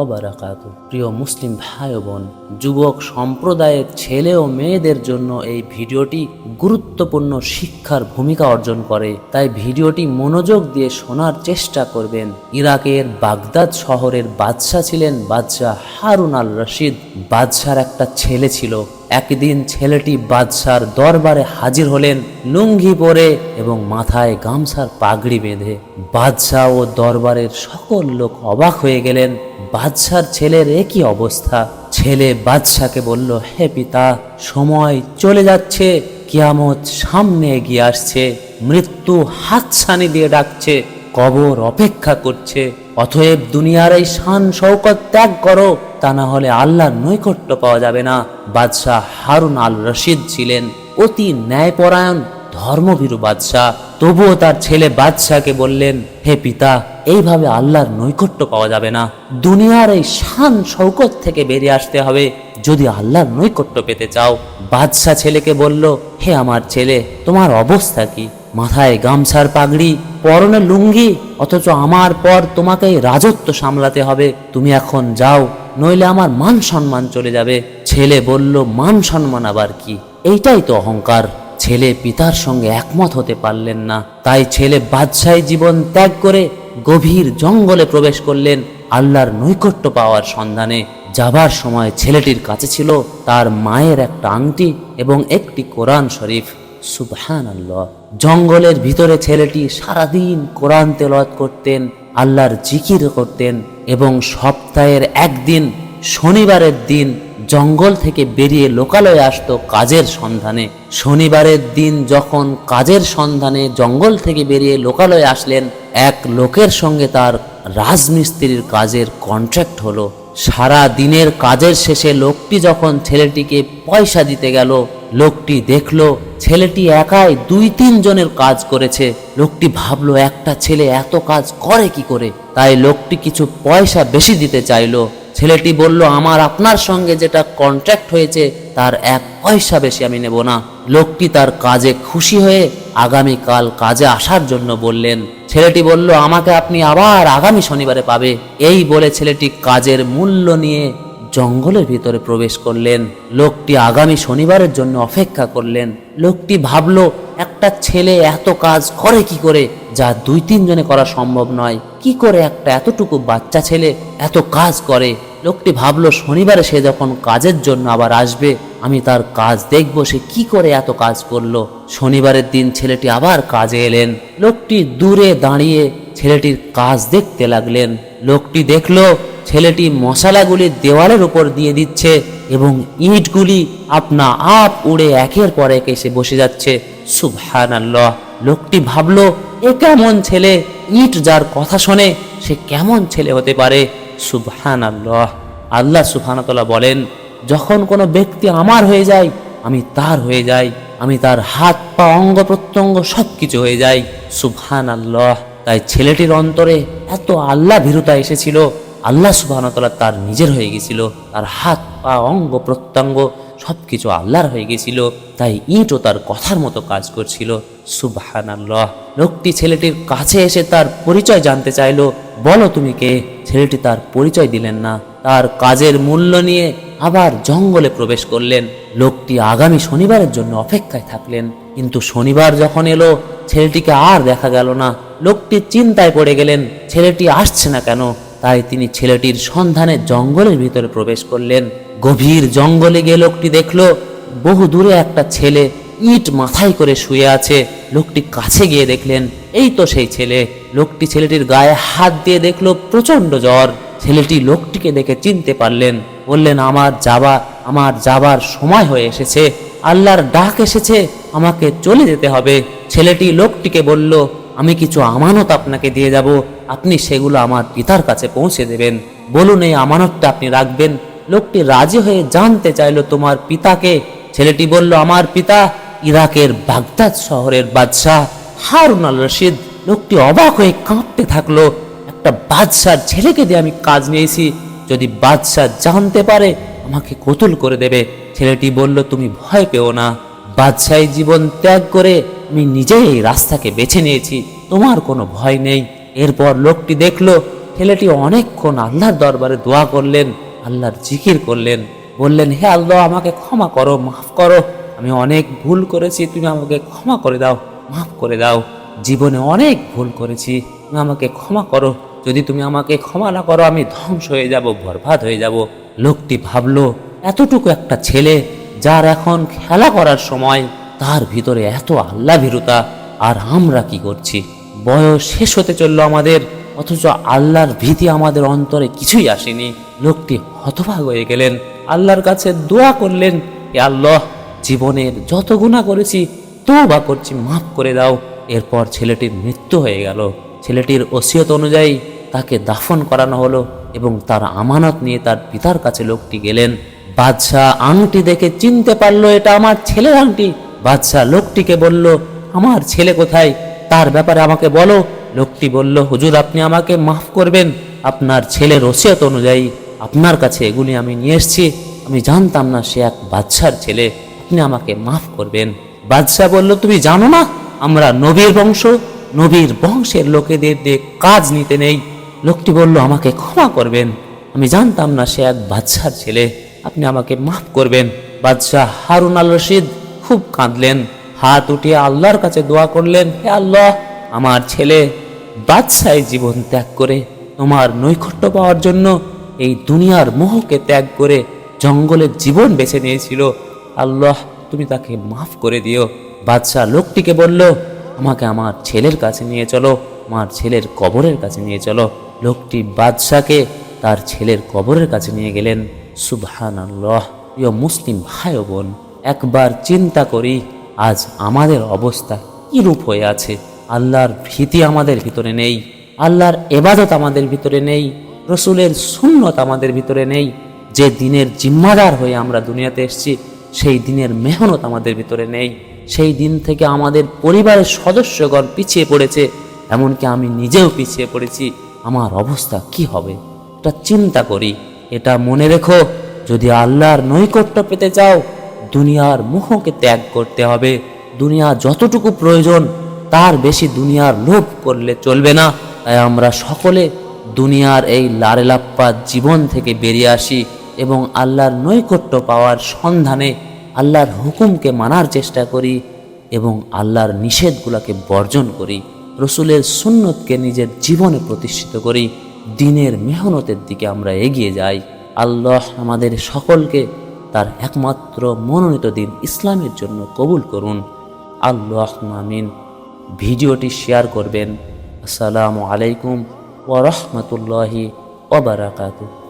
অবরাকাত প্রিয় মুসলিম ভাই বোন, যুবক সম্প্রদায়ের ছেলে ও মেয়েদের জন্য এই ভিডিওটি গুরুত্বপূর্ণ শিক্ষার ভূমিকা অর্জন করে। তাই ভিডিওটি মনোযোগ দিয়ে শোনার চেষ্টা করবেন। ইরাকের বাগদাদ শহরের বাদশাহ ছিলেন বাদশাহ হারুন আল রশিদ। বাদশার একটা ছেলে ছিল। একদিন ছেলেটি বাদশার দরবারে হাজির হলেন, লুঙ্গি পরে এবং মাথায় গামছার পাগড়ি বেঁধে। বাদশাহ ও দরবারের সকল লোক অবাক হয়ে গেলেন। বাদশার ছেলের একই অবস্থা। ছেলে বাদশাকে বলল, হে পিতা, সময় চলে যাচ্ছে, কিয়ামত সামনে এগিয়ে আসছে, মৃত্যু হাতছানি দিয়ে ডাকছে, কবর অপেক্ষা করছে। অতএব দুনিয়ার এই শান শৌকত ত্যাগ করো, তা না হলে আল্লাহর নৈকট্য পাওয়া যাবে না। বাদশাহ হারুন আল রশিদ ছিলেন অতি ন্যায়পরায়ণ, ধর্মভীরু বাদশাহ। তবুও তার ছেলে বাদশাহকে বললেন, হে পিতা, এইভাবে আল্লাহর নৈকট্য পাওয়া যাবে না। দুনিয়ার এই শান শৌকত থেকে বেরিয়ে আসতে হবে। যদি আল্লাহর নৈকট্য পেতে চাও বাদশাহ ছেলেকে বলল, হে আমার ছেলে, তোমার অবস্থা কি? মাথায় গামছার পাগড়ি, পরনে লুঙ্গি, অথচ আমার পর তোমাকে রাজত্ব সামলাতে হবে। তুমি এখন যাও, নইলে আমার মান সম্মান চলে যাবে। ছেলে বলল, মান সম্মান আবার কি? এইটাই তো অহংকার। ছেলে পিতার সঙ্গে একমত হতে পারলেন না। তাই ছেলে বাদশাহী জীবন ত্যাগ করে গভীর জঙ্গলে প্রবেশ করলেন আল্লাহর নৈকট্য পাওয়ার সন্ধানে। যাবার সময় ছেলেটির কাছে ছিল তার মায়ের একটা আংটি এবং একটি কোরআন শরীফ। সুবহান আল্লাহ জঙ্গলের ভিতরে ছেলেটি সারাদিন কোরআন তেলত করতেন, আল্লাহর জিকির করতেন এবং সপ্তাহের একদিন শনিবারের দিন জঙ্গল থেকে বেরিয়ে লোকালয়ে আসতো কাজের সন্ধানে। শনিবারের দিন যখন কাজের সন্ধানে জঙ্গল থেকে বেরিয়ে লোকালয়ে আসলেন, এক লোকের সঙ্গে তার রাজমিস্ত্রির কাজের কন্ট্রাক্ট হলো। সারা দিনের কাজের শেষে লোকটি যখন ছেলেটিকে পয়সা দিতে গেল, লোকটি দেখল ছেলেটি একাই দুই তিন জনের কাজ করেছে। লোকটি ভাবলো, একটা ছেলে এত কাজ করে কি করে? তাই লোকটি কিছু পয়সা বেশি দিতে চাইলো। ছেলেটি বলল, আমার আপনার সঙ্গে যেটা কন্ট্রাক্ট হয়েছে, তার এক পয়সা বেশি আমি নেব না। লোকটি তার কাজে খুশি হয়ে আগামীকাল কাজে আসার জন্য বললেন, ছেলেটি বলল, আমাকে আপনি আবার আগামী শনিবারে পাবে। এই বলে ছেলেটি কাজের মূল্য নিয়ে জঙ্গলের ভিতরে প্রবেশ করলেন। লোকটি আগামী শনিবারের জন্য অপেক্ষা করলেন। লোকটি ভাবলো, একটা ছেলে এত কাজ করে কি করে? যা দুই তিন জনে করা সম্ভব নয়। কি করে একটা এতটুকু বাচ্চা ছেলে এত কাজ করে? লোকটি ভাবলো, শনিবারে সে যখন কাজের জন্য আবার আসবে, আমি তার কাজ দেখব, সে কি করে এত কাজ করল। শনিবারের দিন ছেলেটি আবার কাজে এলেন। লোকটি দূরে দাঁড়িয়ে ছেলেটির কাজ দেখতে লাগলেন। লোকটি দেখল, ছেলেটি মশালাগুলি দেওয়ালের উপর দিয়ে দিচ্ছে এবং ইটগুলি আপনা আপ উড়ে একের পর এক এসে বসে যাচ্ছে। সুবহান আল্লাহ লোকটি ভাবলো, এ কেমন ছেলে? ইট যার কথা শোনে, সে কেমন ছেলে হতে পারে? সুবহান আল্লাহ আল্লাহ সুবহানাতাল্লাহ বলেন, যখন কোনো ব্যক্তি আমার হয়ে যায়, আমি তার হয়ে যাই। আমি তার হাত পা অঙ্গ প্রত্যঙ্গ সব কিছু হয়ে যাই সুবহান আল্লাহ তাই ছেলেটির অন্তরে এত আল্লাহ ভীরুতা এসেছিল, আল্লাহ সুবাহতাল্লাহ তার নিজের হয়ে গেছিল, তার হাত, পা, অঙ্গ, প্রত্যঙ্গ সব কিছু আল্লাহর হয়ে গেছিল, তাই ইটও তার কথার মতো কাজ করছিল। সুবহান আল্লাহ লোকটি ছেলেটির কাছে এসে তার পরিচয় জানতে চাইলো, বলো তুমি কে? ছেলেটি তার পরিচয় দিলেন না, তার কাজের মূল্য নিয়ে আবার জঙ্গলে প্রবেশ করলেন। লোকটি আগামী শনিবারের জন্য অপেক্ষায় থাকলেন। কিন্তু শনিবার যখন এলো, ছেলেটিকে আর দেখা গেল না। লোকটি চিন্তায় পড়ে গেলেন, ছেলেটি আসছে না কেন? তাই তিনি ছেলেটির সন্ধানে জঙ্গলের ভিতরে প্রবেশ করলেন। গভীর জঙ্গলে গিয়ে লোকটি দেখল, বহু দূরে একটা ছেলে ইট মাথায় করে শুয়ে আছে। লোকটি কাছে গিয়ে দেখলেন, এই তো সেই ছেলে। লোকটি ছেলেটির গায়ে হাত দিয়ে দেখল প্রচণ্ড জ্বর। ছেলেটি লোকটিকে দেখে চিনতে পারলেন বললেন, আমার যাবা, আমার যাবার সময় হয়ে এসেছে। আল্লাহর ডাক এসেছে, আমাকে চলে যেতে হবে। ছেলেটি লোকটিকে বলল, আমি কিছু আমানত আপনাকে দিয়ে যাব। আপনি সেগুলো আমার পিতার কাছে পৌঁছে দেবেন। বলুন, এই আমানতটা আপনি রাখবেন? লোকটি রাজি হয়ে জানতে চাইলো, তোমার পিতাকে? ছেলেটি বলল, আমার পিতা ইরাকের বাগদাদ শহরের বাদশাহ হারুন আল রশিদ। লোকটি অবাক হয়ে কাঁপতে থাকল, একটা বাদশার ছেলেকে দিয়ে আমি কাজ নিয়েছি। যদি বাদশাহ জানতে পারে, আমাকে কতুল করে দেবে। ছেলেটি বলল, তুমি ভয় পেও না। বাদশাহী জীবন ত্যাগ করে আমি নিজেই এই রাস্তাকে বেছে নিয়েছি। তোমার কোনো ভয় নেই। এরপর লোকটি দেখল, ছেলেটি অনেকক্ষণ আল্লাহর দরবারে দোয়া করলেন, আল্লাহর জিকির করলেন। বললেন, হে আল্লাহ, আমাকে ক্ষমা করো, মাফ করো। আমি অনেক ভুল করেছি, তুমি আমাকে ক্ষমা করে দাও, মাফ করে দাও। জীবনে অনেক ভুল করেছি, তুমি আমাকে ক্ষমা করো। যদি তুমি আমাকে ক্ষমা না করো, আমি ধ্বংস হয়ে যাব, বরবাদ হয়ে যাব। লোকটি ভাবলো, এতটুকু একটা ছেলে যার এখন খেলা করার সময় তার ভিতরে এত আল্লাহ ভীরুতা আর আমরা কি করছি? বয়স শেষ হতে চলল আমাদের, অথচ আল্লাহর ভীতি আমাদের অন্তরে কিছুই আসেনি। লোকটি হতভাগ হয়ে গেলেন, আল্লাহর কাছে দোয়া করলেন এ আল্লাহ, জীবনের যত গুণা করেছি তো বা করছি, মাফ করে দাও। এরপর ছেলেটির মৃত্যু হয়ে গেল। ছেলেটির ওসিয়ত অনুযায়ী তাকে দাফন করানো হলো এবং তার আমানত নিয়ে তার পিতার কাছে লোকটি গেলেন। বাদশাহ আংটি দেখে চিনতে পারল, এটা আমার ছেলের আংটি। বাদশাহ লোকটিকে বলল, আমার ছেলে কোথায়? তার ব্যাপারে আমাকে বলো। লোকটি বলল, হুজুর, আপনি আমাকে মাফ করবেন। আপনার ছেলের ওসিয়ত অনুযায়ী আপনার কাছে এগুলি আমি নিয়ে এসেছি। আমি জানতাম না সে এক বাদশার ছেলে। আপনি আমাকে মাফ করবেন। বাদশাহ বলল, তুমি জানো না, আমরা নবীর বংশ। নবীর বংশের লোকেদের দিয়ে কাজ নিতে নেই। লোকটি বলল, আমাকে ক্ষমা করবেন। আমি জানতাম না সে এক বাদশার ছেলে। আপনি আমাকে মাফ করবেন। বাদশাহ হারুন আল রশিদ খুব কাঁদলেন। হাত উঠিয়ে আল্লাহর কাছে দোয়া করলেন, হে আল্লাহ, আমার ছেলে বাদশায় জীবন ত্যাগ করে, তোমার নৈকট্য পাওয়ার জন্য এই দুনিয়ার মোহকে ত্যাগ করে জঙ্গলের জীবন বেছে নিয়েছিল। আল্লাহ, তুমি তাকে মাফ করে দিও। বাদশাহ লোকটিকে বলল, আমাকে আমার ছেলের কাছে নিয়ে চলো, আমার ছেলের কবরের কাছে নিয়ে চলো। লোকটি বাদশাকে তার ছেলের কবরের কাছে নিয়ে গেলেন। সুবহান প্রিয় মুসলিম ভাই বোন, একবার চিন্তা করি, আজ আমাদের অবস্থা কি রূপ হয়ে আছে? আল্লাহর ভীতি আমাদের ভিতরে নেই, আল্লাহর এবাদত আমাদের ভিতরে নেই, রসুলের শূন্যত আমাদের ভিতরে নেই, যে দিনের জিম্মাদার হয়ে আমরা দুনিয়াতে এসেছি, সেই দিনের মেহনত আমাদের ভিতরে নেই, সেই দিন থেকে আমাদের পরিবারের সদস্যগণ পিছিয়ে পড়েছে, এমনকি আমি নিজেও পিছিয়ে পড়েছি। আমার অবস্থা কি হবে? এটা চিন্তা করি, এটা মনে রেখো, যদি আল্লাহর নৈকট্য পেতে চাও, দুনিয়ার মোহকে ত্যাগ করতে হবে। দুনিয়া যতটুকু প্রয়োজন, তার বেশি দুনিয়ার লোভ করলে চলবে না। তাই আমরা সকলে দুনিয়ার এই লারেলাপ্পা জীবন থেকে বেরিয়ে আসি এবং আল্লাহর নৈকট্য পাওয়ার সন্ধানে আল্লাহর হুকুমকে মানার চেষ্টা করি এবং আল্লাহর নিষেধগুলোকে বর্জন করি। রসুলের সুন্নতকে নিজের জীবনে প্রতিষ্ঠিত করি, দিনের মেহনতের দিকে আমরা এগিয়ে যাই। আল্লাহ আমাদের সকলকে তার একমাত্র মনোনীত দিন ইসলামের জন্য কবুল করুন। আল্লাহ আমিন। ভিডিওটি শেয়ার করবেন। আসসালামু আলাইকুম ওয়া রাহমাতুল্লাহি ওয়া বারাকাতুহু।